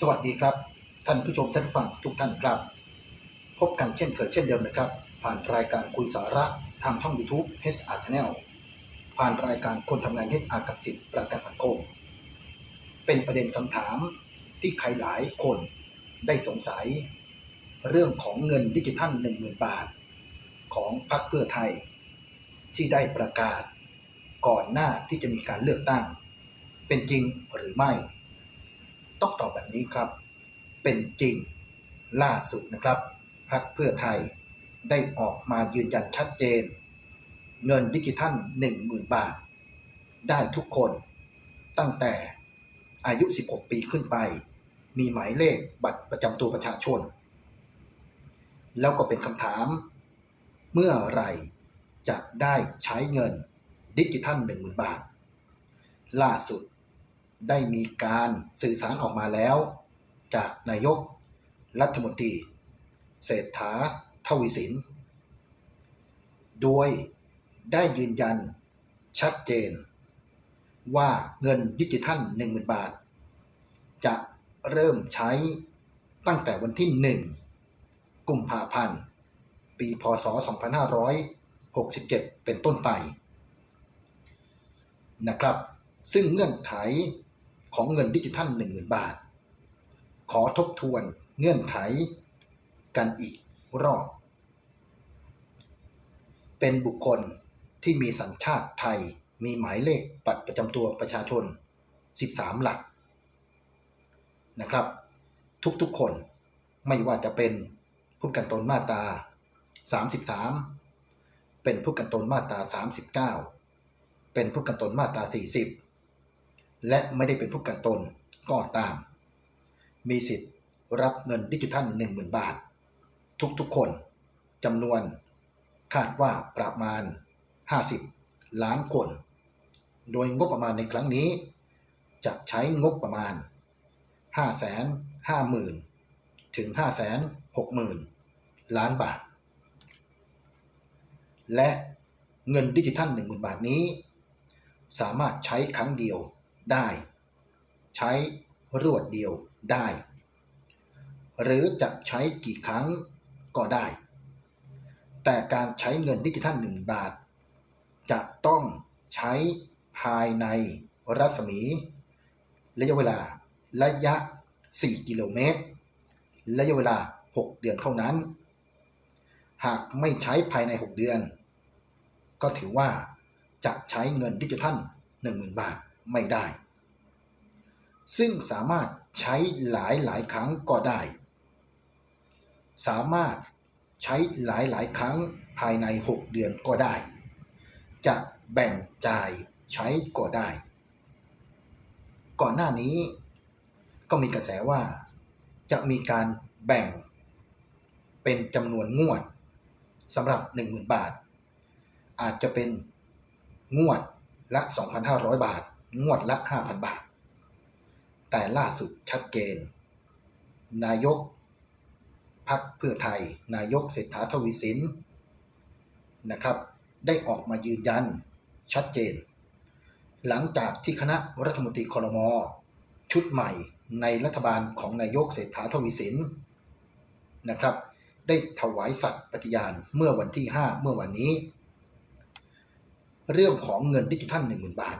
สวัสดีครับ ท่านผู้ชมท่านผู้ฟังทุกท่านครับ พบกันเช่นเคยเช่นเดิมนะครับ ผ่านรายการคุยสาระทางช่อง YouTube HR Channel ผ่านรายการคนทำงาน HR กับสิทธิประกันสังคม เป็นประเด็นคำถามที่ใครหลายคนได้สงสัย เรื่องของเงินดิจิทัล 10,000 บาท ของพรรคเพื่อไทย ที่ได้ประกาศ ก่อนหน้าที่จะมีการเลือกตั้ง เป็นจริงหรือไม่ ต้องตอบแบบนี้ครับ เป็นจริงล่าสุดนะครับพรรคเพื่อไทยได้ออกมายืนยันชัดเจน เงินดิจิทัล 10,000 บาท ได้ทุกคนตั้งแต่อายุ 16 ปีขึ้นไป มีหมายเลขบัตรประจำตัวประชาชน แล้วก็เป็นคำถาม เมื่อไรจะได้ใช้เงินดิจิทัล 10,000 บาท ล่าสุด ได้มีการสื่อสารออกมาแล้ว จากนายก รัฐมนตรี เศรษฐาทวีสิน โดยได้ยืนยันชัดเจน ว่าเงินดิจิทัล10,000 บาท จะเริ่มใช้ตั้งแต่วันที่ 1 กุมภาพันธ์ ปีพศ 2567 เป็นต้นไปนะครับ ซึ่งเงื่อนไข ของเงินดิจิทัล10,000 บาท ขอทบทวนเงื่อนไขกันอีกรอบ เป็นบุคคลที่มีสัญชาติไทยมีหมายเลขบัตรประจำตัวประชาชน 13 หลักนะครับ ทุกๆคนไม่ว่าจะเป็นผู้กันตนมาตรา 33 เป็นผู้กันตนมาตรา 39 เป็นผู้กันตนมาตรา 40 และไม่ได้เป็นผู้กันตนก็ตาม มีสิทธิ์รับเงินดิจิทัล 10,000 บาท ทุกๆคนจำนวนคาดว่าประมาณ 50 ล้านคน โดยงบประมาณในครั้งนี้ จะใช้งบประมาณ 550,000 ถึง 560,000 ล้านบาท และเงินดิจิทัล 10,000 บาทนี้ สามารถใช้ครั้งเดียว ได้ ใช้รวดเดียวได้ หรือจะใช้กี่ครั้งก็ได้ แต่การใช้เงินดิจิทัล1บาท จะต้องใช้ภายในรัศมี ระยะเวลาระยะ 4 กิโลเมตร ระยะเวลา 6 เดือนเท่านั้น หากไม่ใช้ภายใน 6 เดือน ก็ถือว่าจะใช้เงินดิจิทัล 10,000 บาท ไม่ได้ ซึ่งสามารถใช้หลายหลายครั้งก็ได้ สามารถใช้หลายหลายครั้งภายใน 6 เดือนก็ได้ จะแบ่งจ่ายใช้ก็ได้ ก่อนหน้านี้ก็มีกระแสว่าจะมีการแบ่งเป็นจำนวนงวดสำหรับ 10,000 บาท อาจจะเป็นงวดละ 2,500 บาท งวดละ 5,000 บาท แต่ล่าสุดชัดเจน นายกพักเพื่อไทย นายกเศรษฐาทวีสินนะครับ ได้ออกมายืนยันชัดเจน หลังจากที่คณะรัฐมนตรีคอรมอชุดใหม่ในรัฐบาลของนายกเศรษฐาทวีสินนะครับ ได้ถวายสัตย์ปฏิญาณเมื่อวันที่ 5 เมื่อวันนี้ เรื่องของเงินดิจิทัล10,000 บาท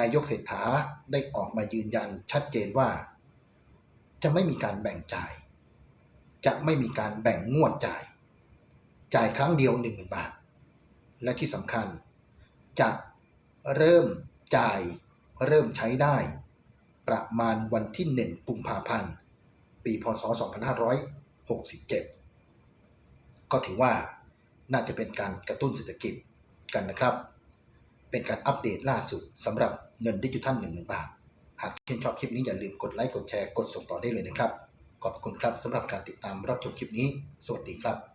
นายกเศรษฐาได้ออกมายืนยันชัดเจนว่า จะไม่มีการแบ่งจ่าย จะไม่มีการแบ่งงวดจ่าย จ่ายครั้งเดียว10,000บาท และที่สำคัญ จะเริ่มจ่ายเริ่มใช้ได้ ประมาณวันที่ 1 กุมภาพันธ์ ปีพศ 2567 ก็ถือว่าน่าจะเป็นการกระตุ้นเศรษฐกิจกันนะครับ เป็นการอัปเดตล่าสุดสำหรับเงินดิจิทัล1นึ่งบาท หากชื่นชอบคลิปนี้อย่าลืมกดไลค์กดแชร์กดส่งต่อได้เลยนะครับ ขอบคุณครับสำหรับการติดตามรับชมคลิปนี้ สวัสดีครับ